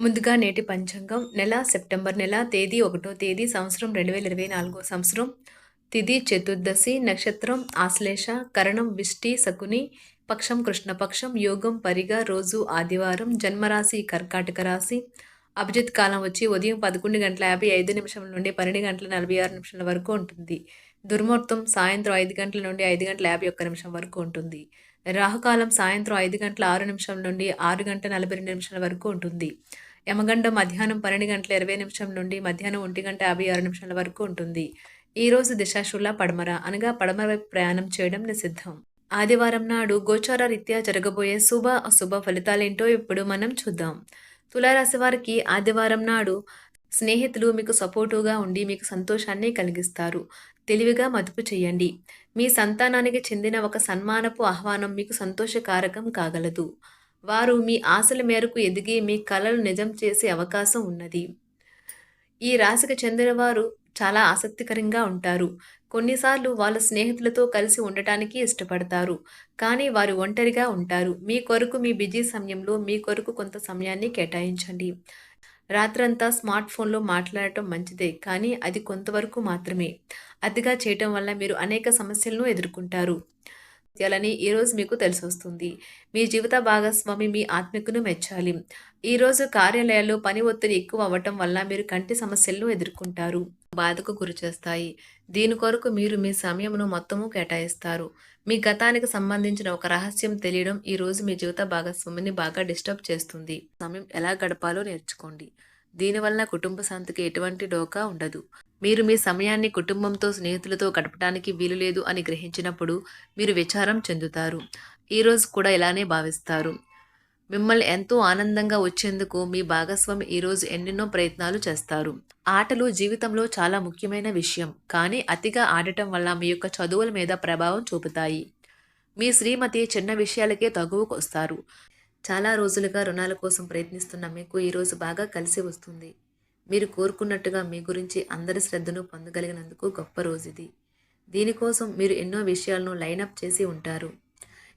ముందుగా నేటి పంచాంగం నెల సెప్టెంబర్ నెల తేదీ ఒకటో తేదీ సంవత్సరం రెండు వేల ఇరవై నాలుగో సంవత్సరం. తిథి చతుర్దశి నక్షత్రం ఆశ్లేష కరణం విష్టి శకుని పక్షం కృష్ణపక్షం యోగం పరిగా రోజు ఆదివారం జన్మరాశి కర్కాటక రాశి. అభిజిత్ కాలం వచ్చి ఉదయం పదకొండు గంటల యాభై ఐదు నిమిషం నుండి పన్నెండు గంటల నలభై ఆరు నిమిషాల వరకు ఉంటుంది. దుర్ముహూర్తం సాయంత్రం ఐదు గంటల నుండి ఐదు గంటల యాభై ఒక్క నిమిషం వరకు ఉంటుంది. రాహుకాలం సాయంత్రం ఐదు గంటల ఆరు నిమిషం నుండి ఆరు గంటల నలభై రెండు నిమిషాల వరకు ఉంటుంది. యమగండ మధ్యాహ్నం పన్నెండు గంటల ఇరవై నిమిషం నుండి మధ్యాహ్నం ఒంటి గంట యాభై ఆరు నిమిషాల వరకు ఉంటుంది. ఈ రోజు దిశాశుల పడమర అనగా పడమర వైపు ప్రయాణం చేయడం నిషిద్ధం. ఆదివారం నాడు గోచార రీత్యా జరగబోయే శుభ అశుభ ఫలితాలేంటో ఇప్పుడు మనం చూద్దాం. తులారాశి వారికి ఆదివారం నాడు స్నేహితులు మీకు సపోర్టుగా ఉండి మీకు సంతోషాన్ని కలిగిస్తారు. తెలివిగా మదుపు చేయండి. మీ సంతానానికి చెందిన ఒక సన్మానపు ఆహ్వానం మీకు సంతోషకారకం కాగలదు. వారు మీ ఆశల మేరకు ఎదిగి మీ కళలు నిజం చేసే అవకాశం ఉన్నది. ఈ రాశికి చెందిన వారు చాలా ఆసక్తికరంగా ఉంటారు. కొన్నిసార్లు వాళ్ళ స్నేహితులతో కలిసి ఉండటానికి ఇష్టపడతారు. కానీ వారు ఒంటరిగా ఉంటారు. మీ కొరకు మీ బిజీ సమయంలో మీ కొరకు కొంత సమయాన్ని కేటాయించండి. రాత్రంతా స్మార్ట్ ఫోన్లో మాట్లాడటం మంచిదే కానీ అది కొంతవరకు మాత్రమే. అతిగా చేయటం వల్ల మీరు అనేక సమస్యలను ఎదుర్కొంటారు. చేయాలని ఈరోజు మీకు తెలిసొస్తుంది. మీ జీవిత భాగస్వామి మీ ఆత్మికును మెచ్చాలి. ఈరోజు కార్యాలయాల్లో పని ఒత్తిడి ఎక్కువ అవ్వటం వల్ల మీరు కంటి సమస్యలను ఎదుర్కొంటారు. బాధకు గురి చేస్తాయి. దీని కొరకు మీరు మీ సమయమును మొత్తము కేటాయిస్తారు. మీ గతానికి సంబంధించిన ఒక రహస్యం తెలియడం ఈ రోజు మీ జీవిత భాగస్వామిని బాగా డిస్టర్బ్ చేస్తుంది. సమయం ఎలా గడపాలో నేర్చుకోండి. దీనివల్ల కుటుంబ శాంతికి ఎటువంటి డోకా ఉండదు. మీరు మీ సమయాన్ని కుటుంబంతో స్నేహితులతో గడపడానికి వీలు లేదు అని గ్రహించినప్పుడు మీరు విచారం చెందుతారు. ఈరోజు కూడా ఇలానే భావిస్తారు. మిమ్మల్ని ఎంతో ఆనందంగా వచ్చేందుకు మీ భాగస్వామి ఈరోజు ఎన్నెన్నో ప్రయత్నాలు చేస్తారు. ఆటలు జీవితంలో చాలా ముఖ్యమైన విషయం. కానీ అతిగా ఆడటం వల్ల మీ యొక్క చదువుల మీద ప్రభావం చూపుతాయి. మీ శ్రీమతి చిన్న విషయాలకే తగువకు వస్తారు. చాలా రోజులుగా రుణాల కోసం ప్రయత్నిస్తున్న మీకు ఈరోజు బాగా కలిసి వస్తుంది. మీరు కోరుకున్నట్టుగా మీ గురించి అందరి శ్రద్ధను పొందగలిగినందుకు గొప్ప రోజు ఇది. దీనికోసం మీరు ఎన్నో విషయాలను లైనప్ చేసి ఉంటారు.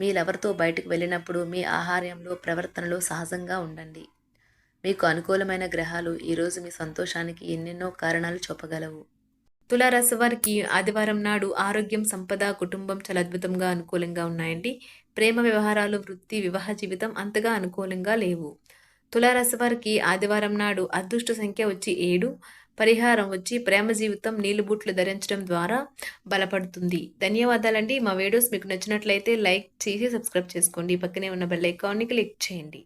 మీ లవర్తో బయటకు వెళ్ళినప్పుడు మీ ఆహార్యంలో ప్రవర్తనలో సహజంగా ఉండండి. మీకు అనుకూలమైన గ్రహాలు ఈరోజు మీ సంతోషానికి ఎన్నెన్నో కారణాలు చూపగలవు. తులారాశి వారికి ఆదివారం నాడు ఆరోగ్యం సంపద కుటుంబం చాలా అద్భుతంగా అనుకూలంగా ఉన్నాయండి. ప్రేమ వ్యవహారాలు వృత్తి వివాహ జీవితం అంతగా అనుకూలంగా లేవు. తులారాశి వారికి ఆదివారం నాడు అదృష్ట సంఖ్య వచ్చి ఏడు. పరిహారం వచ్చి ప్రేమ జీవితం నీళ్ళు బూట్లు ధరించడం ద్వారా బలపడుతుంది. ధన్యవాదాలండి. మా వీడియోస్ మీకు నచ్చినట్లయితే లైక్ చేసి సబ్స్క్రైబ్ చేసుకోండి. పక్కనే ఉన్న బెల్ ఐకాన్ని క్లిక్ చేయండి.